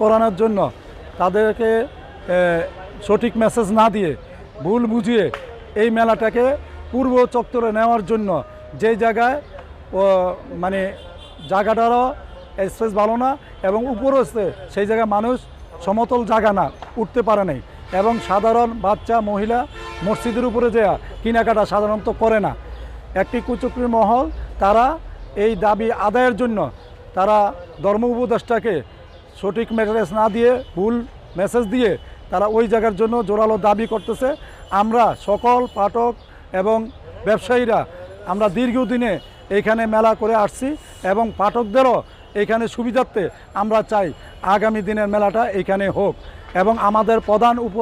করানোর জন্য তাদেরকে সঠিক মেসেজ না দিয়ে ভুল বুঝিয়ে এই মেলাটাকে পূর্ব চত্বরে নেওয়ার জন্য যে জায়গায় মানে জায়গাটারও স্পেস ভালো না এবং উপরও আছে, সেই জায়গায় মানুষ সমতল জায়গা না উঠতে পারে নাই। এবং সাধারণ বাচ্চা মহিলা মসজিদের উপরে যে কেনাকাটা সাধারণত করে না। একটি কুচক্রী মহল তারা এই দাবি আদায়ের জন্য তারা ধর্ম উপদেষ্টাকে সঠিক মেসেজ না দিয়ে, ভুল মেসেজ দিয়ে তারা ওই জায়গার জন্য জোরালো দাবি করতেছে। আমরা সকল পাঠক এবং ব্যবসায়ীরা আমরা দীর্ঘদিনে এইখানে মেলা করে আসছি এবং পাঠকদেরও এইখানে সুবিধার্থে আমরা চাই আগামী দিনের মেলাটা এইখানে হোক এবং আমাদের প্রধান উপ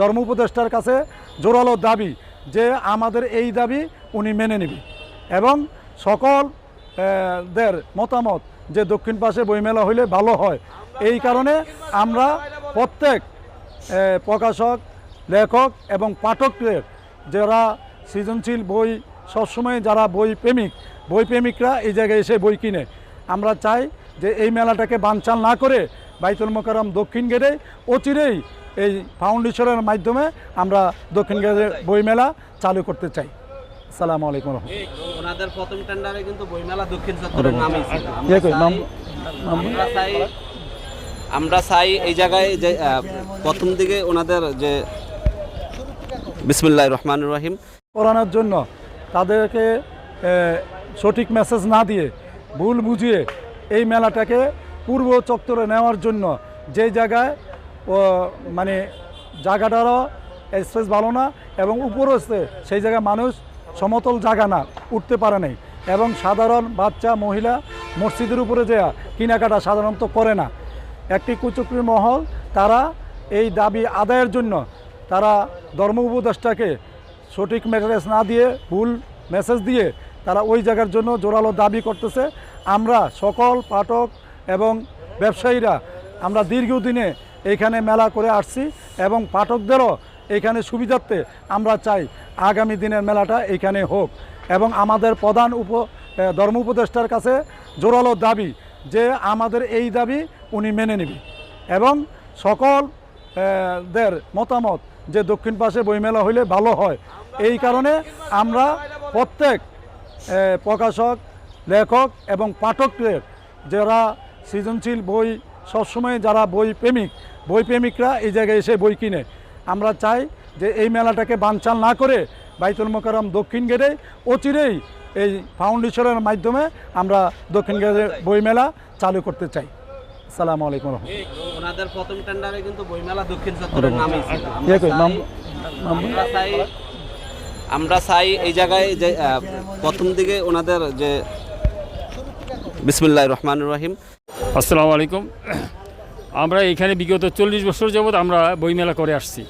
ধর্ম উপদেষ্টার কাছে জোরালো দাবি যে আমাদের এই দাবি উনি মেনে নেবে এবং সকল দের মতামত যে দক্ষিণ পাশে বইমেলা হইলে ভালো হয়। এই কারণে আমরা প্রত্যেক প্রকাশক, লেখক এবং পাঠকদের যারা সৃজনশীল বই, সবসময় যারা বই প্রেমিক, বই প্রেমিকরা এই জায়গায় এসে বই কিনে। আমরা চাই যে এই মেলাটাকে বানচাল না করে বাইতুল মোকারম দক্ষিণ গেটে অচিরেই এই ফাউন্ডেশনের মাধ্যমে আমরা দক্ষিণ গেটে বইমেলা চালু করতে চাই। আসসালামু আলাইকুম রহমতুল্লাহ। ওনাদের প্রথম টেন্ডারে কিন্তু বইমেলা দক্ষিণ চত্বরের নামই ছিল আমরা চাই- আমরা চাই এই জায়গায় যে প্রথম দিকে ওনাদের যে বিসমুল্লাহ রহমান রহিম। করানোর জন্য তাদেরকে সঠিক মেসেজ না দিয়ে ভুল বুঝিয়ে এই মেলাটাকে পূর্ব চত্বরে নেওয়ার জন্য যে জায়গায় ও মানে জায়গাটারও স্পেস ভালো না এবং উপরও সেই জায়গায় মানুষ সমতল জায়গা না, উঠতে পারে নাই। এবং সাধারণ বাচ্চা, মহিলা মসজিদের উপরে যে কেনাকাটা সাধারণত করে না। একটি কুচক্রী মহল, তারা এই দাবি আদায়ের জন্য তারা ধর্ম উপদেষ্টাকে সঠিক মেসেজ না দিয়ে, ভুল মেসেজ দিয়ে তারা ওই জায়গার জন্য জোরালো দাবি করতেছে। আমরা সকল পাঠক এবং ব্যবসায়ীরা আমরা দীর্ঘদিনে এইখানে মেলা করে আসছি এবং পাঠকদেরও এইখানে সুবিধার্থে আমরা চাই আগামী দিনের মেলাটা এইখানে হোক। এবং আমাদের প্রধান উপ ধর্ম উপদেষ্টার কাছে জোরালো দাবি যে আমাদের এই দাবি উনি মেনে নেবে। এবং সকল দের মতামত যে দক্ষিণ পাশে বইমেলা হইলে ভালো হয়। এই কারণে আমরা প্রত্যেক প্রকাশক, লেখক এবং পাঠকদের যারা সৃজনশীল বই, সবসময় যারা বই প্রেমিক, বই প্রেমিকরা এই জায়গায় এসে বই কিনে। আমরা চাই যে এই মেলাটাকে বানচাল না করে বাইতুল মোকারম দক্ষিণ গেটে অচিরেই এই ফাউন্ডেশনের মাধ্যমে আমরা দক্ষিণ গেটে বই মেলা চালু করতে চাই। আসসালামু আলাইকুম। ওনাদের প্রথম টেন্ডারে কিন্তু বইমেলা দক্ষিণ চত্বরের নামই আমরা ইয়ে নাম- চাই- আমরা চাই এই জায়গায় যে প্রথম দিকে ওনাদের যে বিসমুল্লাহ রহমান রহিম। আসসালামু আলাইকুম। আমরা এখানে বিগত চল্লিশ বছর যাবৎ আমরা বইমেলা করে আসছি।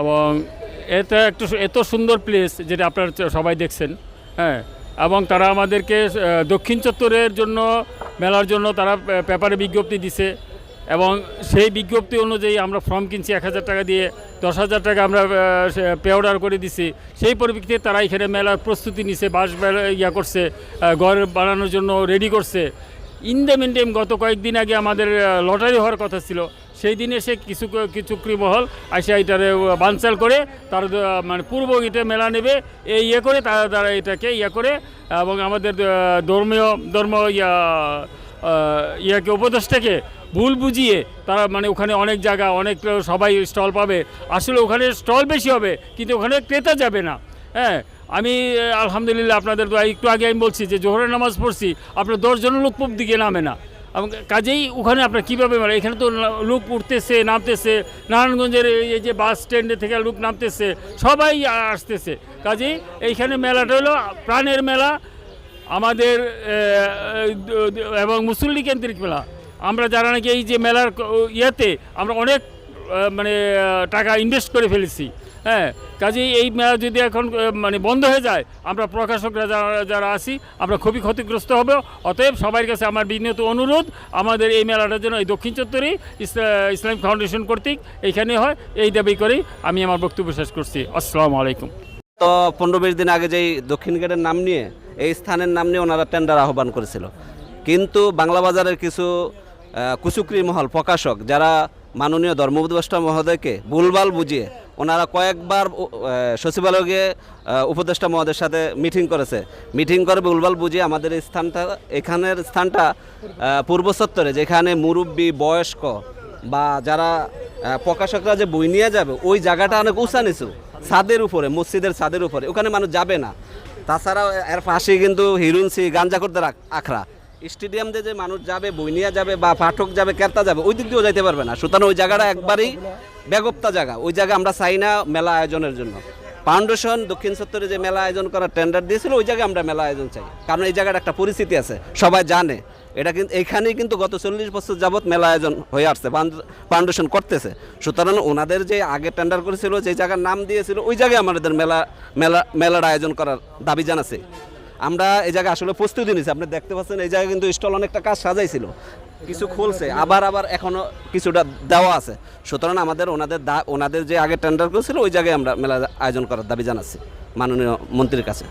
এবং এটা একটু এত সুন্দর প্লেস যেটা আপনারা সবাই দেখছেন হ্যাঁ? এবং তারা আমাদেরকে দক্ষিণ চত্বরের জন্য, মেলার জন্য তারা পেপারে বিজ্ঞপ্তি দিছে। এবং সেই বিজ্ঞপ্তি অনুযায়ী আমরা ফর্ম কিনছি এক হাজার টাকা দিয়ে, দশ হাজার টাকা আমরা পে অর্ডার করে দিছি। সেই পরিপ্রেক্ষিতে তারা এখানে মেলার প্রস্তুতি নিছে বাস ইয়া করছে ঘর বানানোর জন্য রেডি করছে। ইন দ্য মিনটাইম গত কয়েকদিন আগে আমাদের লটারি হওয়ার কথা ছিল। সেই দিনে সে কিছু কিছু মহল আসে এটারে বানচাল করে, তার মানে পূর্ব গীতে মেলা নেবে, এই ইয়ে করে তারা তারা এটাকে ইয়ে করে, এবং আমাদের ধর্মীয়, ধর্ম ইয়া ইয়াকে উপদেশটাকে ভুল বুঝিয়ে তারা মানে ওখানে অনেক জায়গা, অনেক সবাই স্টল পাবে। আসলে ওখানে স্টল বেশি হবে, কিন্তু ওখানে ক্রেতা যাবে না। হ্যাঁ আমি আলহামদুলিল্লাহ আপনাদের দোয়া, একটু আগে আমি বলছি যে জোহরের নামাজ পড়ছি, আপনার দশজন লোক পূব দিকে নামে না। এবং কাজেই ওখানে আপনার কীভাবে মানে এখানে তো লোক উঠতেছে, নামতেছে, নারায়ণগঞ্জের এই- যে বাস স্ট্যান্ডে থেকে লোক নামতেছে, সবাই আসতেছে। কাজেই এইখানে মেলাটা হলো প্রাণের মেলা, আমাদের এবং মুসল্লি কেন্দ্রিক মেলা। আমরা যারা নাকি এই যে মেলার ইয়েতে আমরা অনেক মানে টাকা ইনভেস্ট করে ফেলেছি। হ্যাঁ কাজেই এই মেলা যদি এখন মানে বন্ধ হয়ে যায়, আমরা প্রকাশকরা যারা যারা আছি, আমরা খুবই ক্ষতিগ্রস্ত হব। অতএব সবার কাছে আমার বিনীত অনুরোধ, আমাদের এই মেলাটা যেন এই দক্ষিণ চত্বরে ইসলা- ইসলামিক ফাউন্ডেশন কর্তৃক এইখানে হয়, এই দাবি করেই আমি আমার বক্তব্য শেষ করছি। আসসালামু আলাইকুম। তো পনেরো বিশ দিন আগে যেই দক্ষিণ গেটের নাম নিয়ে, এই স্থানের নাম নিয়ে ওনারা টেন্ডার আহ্বান করেছিল। কিন্তু বাংলা বাজারের কিছু কুচুকরি মহল প্রকাশক, যারা মাননীয় ধর্মোপদেষ্টা মহোদয়কে ভুলভাল বুঝিয়ে ওনারা কয়েকবার সচিবালয়ে উপদেষ্টা মহোদয়ের সাথে মিটিং করেছে। মিটিং করে ভুলভাল বুঝিয়ে আমাদের স্থানটা, এখানের স্থানটা পূর্ব চত্বরে, যেখানে মুরব্বী, বয়স্ক বা যারা প্রকাশকরা যে বই নিয়ে যাবে, ওই জায়গাটা অনেক উঁচা নিচু, ছাদের উপরে, মসজিদের ছাদের উপরে, ওখানে মানুষ যাবে না। তাছাড়াও এর পাশেই কিন্তু হিরুনসি গাঞ্জাকরদের আখড়া। স্টেডিয়াম দিয়ে যে মানুষ যাবে, বই নিয়ে যাবে বা পাঠক যাবে, ক্রেতা যাবে, ওই দিক দিয়েও যাইতে পারবে না। সুতরাং ওই জায়গাটা একবারই বেগপ্তা জায়গা। ওই জায়গা আমরা চাই না মেলা আয়োজনের জন্য। ফাউন্ডেশন দক্ষিণ চত্বরে যে মেলা আয়োজন করার টেন্ডার দিয়েছিল, ওই জায়গায় আমরা মেলা আয়োজন চাই। কারণ এই জায়গার একটা পরিস্থিতি আছে, সবাই জানে। এটা কিন্তু এইখানেই কিন্তু গত চল্লিশ বছর যাবৎ মেলা আয়োজন হয়ে আসছে ফাউন্ডেশন করতেছে। সুতরাং ওনাদের যে আগে টেন্ডার করেছিল, যে জায়গার নাম দিয়েছিল, ওই জায়গায় আমাদের মেলা মেলা, মেলার আয়োজন করার দাবি জানাছে আমরা এই জায়গায় আসলে প্রস্তুতি নিয়েছি। আপনি দেখতে পাচ্ছেন, এই জায়গায় কিন্তু স্টল অনেকটা কাজ সাজাইছিল। কিছু খুলছে, আবার আবার এখনও কিছুটা দেওয়া আছে। সুতরাং আমাদের ওনাদের ওনাদের যে আগে টেন্ডার করেছিল, ওই জায়গায় আমরা মেলা আয়োজন করার দাবি জানাচ্ছি মাননীয় মন্ত্রীর কাছে।